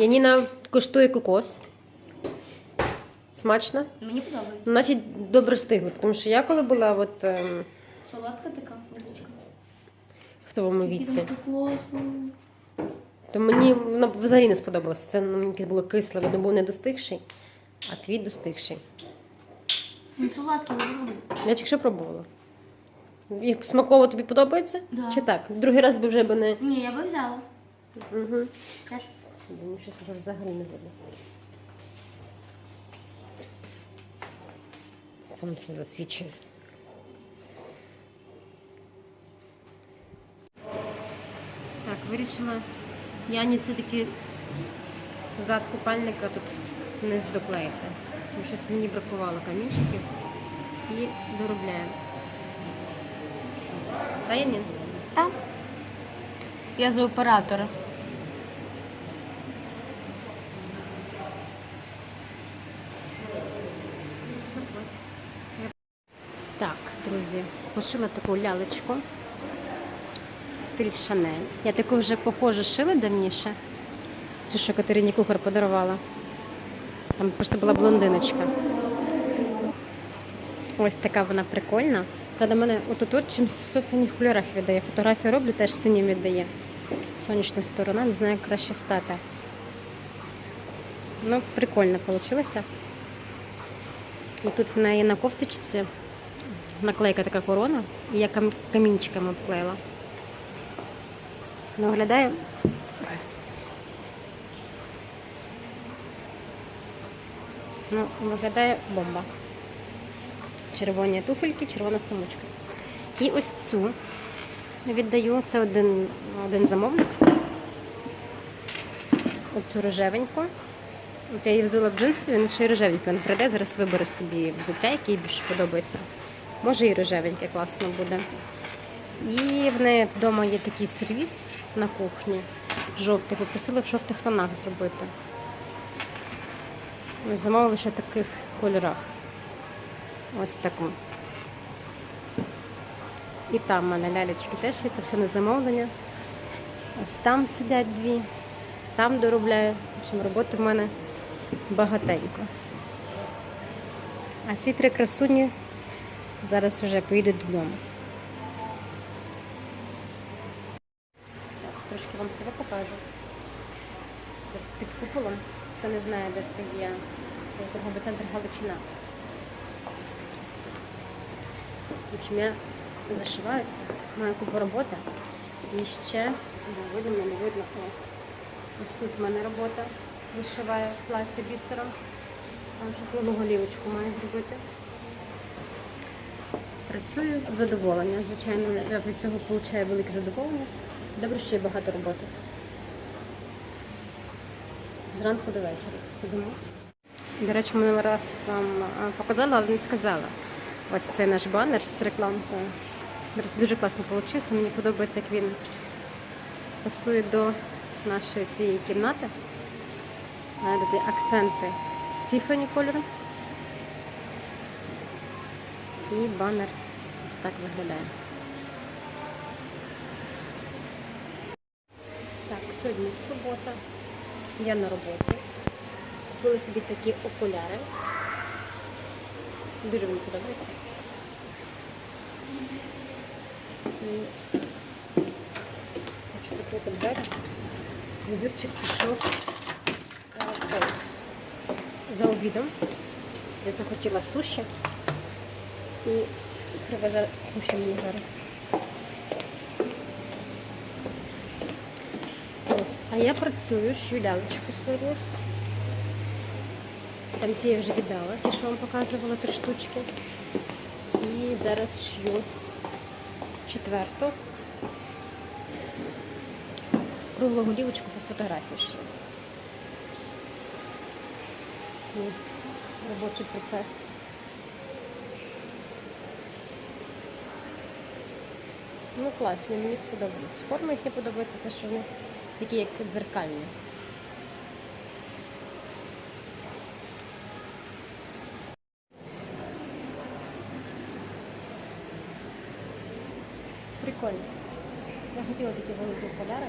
Яніна коштує кокос. Смачно? Мені подобається. Значить, добре стигло. Тому що я коли була от, ем, Солодка така водичка. в твоєму віці, то мені вона взагалі не сподобалося. Це ну, мені якесь було кисле, воно був не достигший, а твій достигший. Ну, солодкий не буде. Я тільки що пробувала. І смаково тобі подобається? Да. Чи так? Другий раз би вже би не. Ні, я би взяла. Угу. Теж. Сюди, мені щось вже взагалі не видно. Сонце засвічує. Так, вирішила. Яні все-таки зад купальника тут не доклеїти. Тому щось мені бракувало камінчиків. І доробляємо. Та Янін? Так. Я за оператора. Так, друзі, пошила таку лялечку. Стиль Шанель. Я таку вже похожу шила давніше. Це що Катерині Кухар подарувала. Там просто була блондиночка. Ось така вона прикольна. Правда, мене отут от чимось в синіх кольорах віддає. Фотографію роблю, теж синім віддає. Сонячна сторона, не знаю, як краще стати. Ну, прикольно вийшло. І тут в неї на кофточці наклейка така корона, і я кам- камінчиками обклеїла. Ну, виглядає. Ну, виглядає бомба. Червоні туфельки, червона сумочка. І ось цю віддаю. Це один, один замовник. Оцю рожевеньку. От я її взула в джинси, він ще й рожевенький. Він прийде, зараз вибере собі взуття, яке їй більше подобається. Може і рожевеньке класно буде. І в неї вдома є такий сервіс на кухні. Жовтий. Попросили в жовтих тонах зробити. Замовили ще в таких кольорах. Ось таку. І там в мене лялечки теж є, це все на замовлення. Ось там сидять дві, там доробляю. В общем, роботи в мене багатенько. А ці три красуні зараз вже поїдуть додому. Трошки вам себе покажу. Під куполом, хто не знає, де це є, це торговий центр Галичина. В общем, я зашиваюся, маю купу роботи. І ще, бо видно, не видно, ось тут в мене робота. Вишиваю плаття бісером. Там ще голівочку маю зробити. Працюю задоволення. Звичайно, я від цього отримую велике задоволення. Добре, що є багато роботи. Зранку до вечора. Сидимо. До речі, минулий раз вам а, показала, але не сказала. Ось цей наш банер з рекламкою. Дуже класно вийшов. Мені подобається, як він пасує до нашої цієї кімнати. Акценти Тіфані кольору. І банер ось так виглядає. Так, сьогодні субота. Я на роботі. Купила собі такі окуляри. Дуже мені подобаються. І хочу закрити двері. Юрчик пішов е, за обідом. Я захотіла суші. І привезе суші мені зараз. Ось. А я працюю, шью лялечку сьогодні. Там ті я вже віддала, ті, що вам показувала, три штучки. І зараз шью четверту. Круглу голівочку по фотографії. Мій робочий процес. Ну, класні, мені сподобалось. Форми їхні подобаються, це що вони такі як дзеркальні. Прикольно. Я хотіла такі великі окуляри.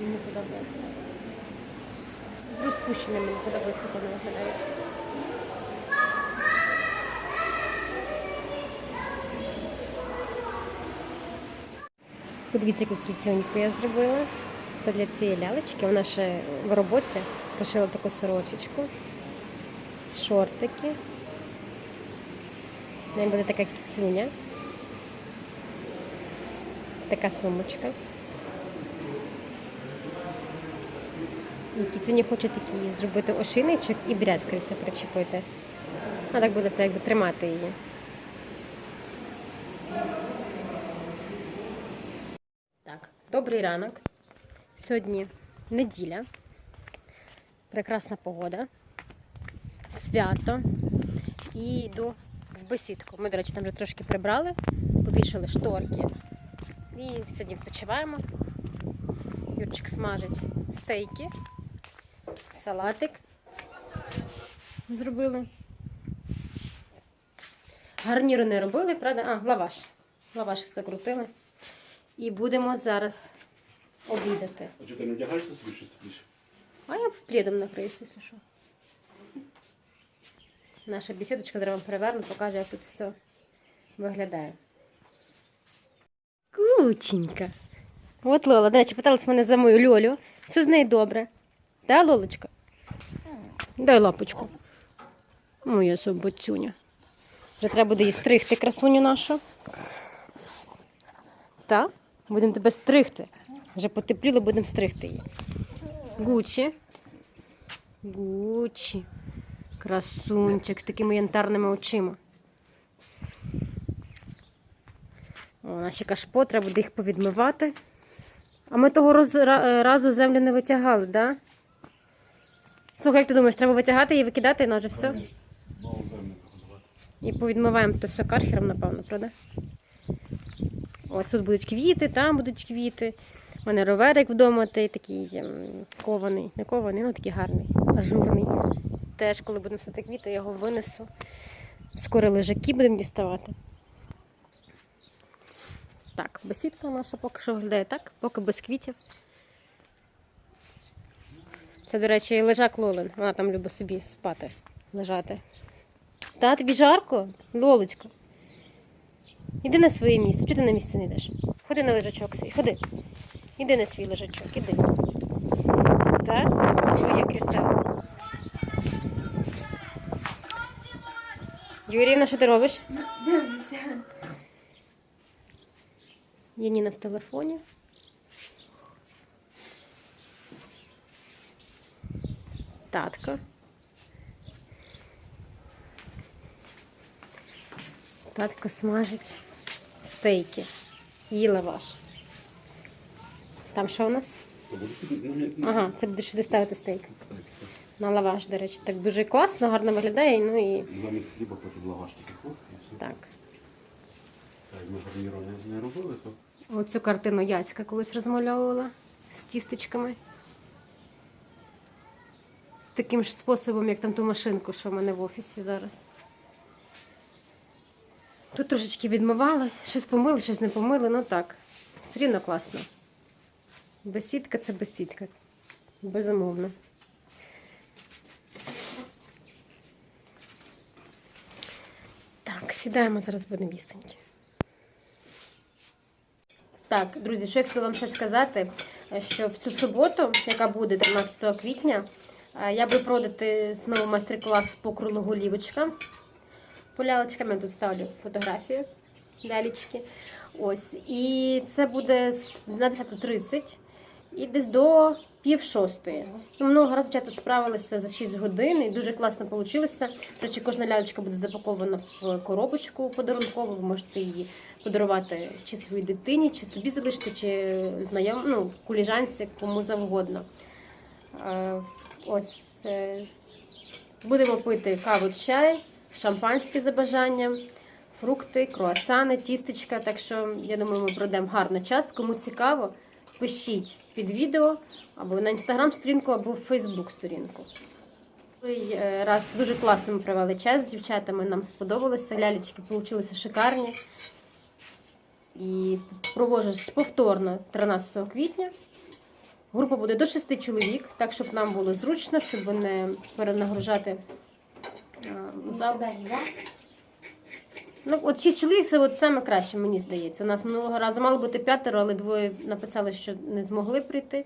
Мені подобається. Розпущеними мені подобається, як вони виглядають. Подивіться, яку кіцюньку я зробила. Це для цієї лялечки. Вона ще в роботі пошила таку сорочечку, шортики. В неї буде така кіцюня. Така сумочка. І кіцюні хоче такий зробити ошейничок і брязкальця причепити. А так буде якби тримати її. Так, добрий ранок. Сьогодні неділя. Прекрасна погода. Свято. І йду в бесідку. Ми, до речі, там вже трошки прибрали, повішали шторки. І сьогодні відпочиваємо. Юрчик смажить стейки, салатик зробили. Гарніру не робили, правда? А, лаваш. Лаваш закрутили. І будемо зараз обідати. А что, ты не одягаешься собі щось тепліше? А я плідом накриюся, якщо що. Наша бесідочка вам переверну, покажу, як тут все виглядає. Кученька. От Лола, до речі, питалась мене за мою Льолю. Все з нею добре. Да, Лолочка? Дай лапочку. Моя соботюня. Вже треба буде її стригти, красуню нашу. Так? Будемо тебе стригти. Вже потепліло, будемо стригти її. Гучі. Гучі. Красунчик з такими янтарними очима. О, наші кашпо, треба буде їх повідмивати. А ми того роз, разу землю не витягали, так? Да? Слухай, як ти думаєш, треба витягати і викидати, і вже все? І повідмиваємо то все кархером, напевно, правда? Ось тут будуть квіти, там будуть квіти. У мене роверик вдома, той такий ем, кований, не кований, ну такий гарний, ажурний. Теж, коли будемо садити квіти, я його винесу. Скоро лежаки будемо діставати. Так, бесідка наша поки що виглядає так, поки без квітів. Це, до речі, лежак Лолин. Вона там любить собі спати, лежати. Та тобі жарко? Лолочка. Іди на своє місце. Чого ти на місце не йдеш? Ходи на лежачок свій, ходи. Іди на свій лежачок, іди. Так? Твоє крісело. Юріївна, що ти робиш? Дивлюся. Яніна в телефоні. Татко. Татко смажить стейки. І лаваш. Там що у нас? Буде Ага, це будеш сюди ставити стейк. На лаваш, до речі, так дуже класно, гарно виглядає. Ну і Замість хліба потім лаваш такий хлоп, і все. так. Так, ми гарніру не робили, то Оцю картину Яська колись розмальовувала з тістечками. Таким ж способом, як там ту машинку, що в мене в офісі зараз. Тут трошечки відмивали, щось помили, щось не помили, ну так. Все рівно класно. Бесідка це бесідка. Безумовно. Так, сідаємо, зараз будемо їстеньки. Так, друзі, що я хотіла вам ще сказати, що в цю суботу, яка буде 13 квітня, е, я буду проводити знову майстер-клас по круглу голівочка. По я тут ставлю фотографію лялечки. Ось. І це буде на 10.30 і десь до пів шостої. Ну, Много разів дівчата справилися за 6 годин і дуже класно вийшло. Речі, кожна лялечка буде запакована в коробочку подарункову. Ви можете її подарувати чи своїй дитині, чи собі залишити, чи знайом, ну, куліжанці, кому завгодно. Е, Ось е, будемо пити каву, чай, шампанське за бажанням, фрукти, круасани, тістечка. Так що я думаю, ми пройдемо гарно час. Кому цікаво, пишіть під відео або на інстаграм-сторінку, або в Фейсбук-сторінку. Е, раз дуже класно ми провели час з дівчатами, нам сподобалося. Лялечки вийшли шикарні. І проводжу ж повторно 13 квітня. Група буде до 6 чоловік, так щоб нам було зручно, щоб не перенагружати е, зал. Ну, от 6 чоловік це от саме краще, мені здається. У нас минулого разу мало бути п'ятеро, але двоє написали, що не змогли прийти.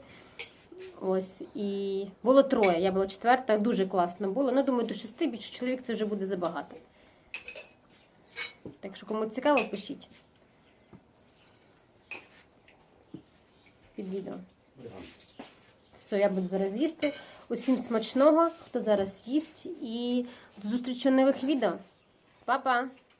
Ось і було троє. Я була четверта, дуже класно було. Ну, думаю, до шести більше чоловік це вже буде забагато. Так що, кому цікаво, пишіть. Під відео. Все, я буду зараз їсти. Усім смачного, хто зараз їсть, і до зустрічі нових відео. Па-па!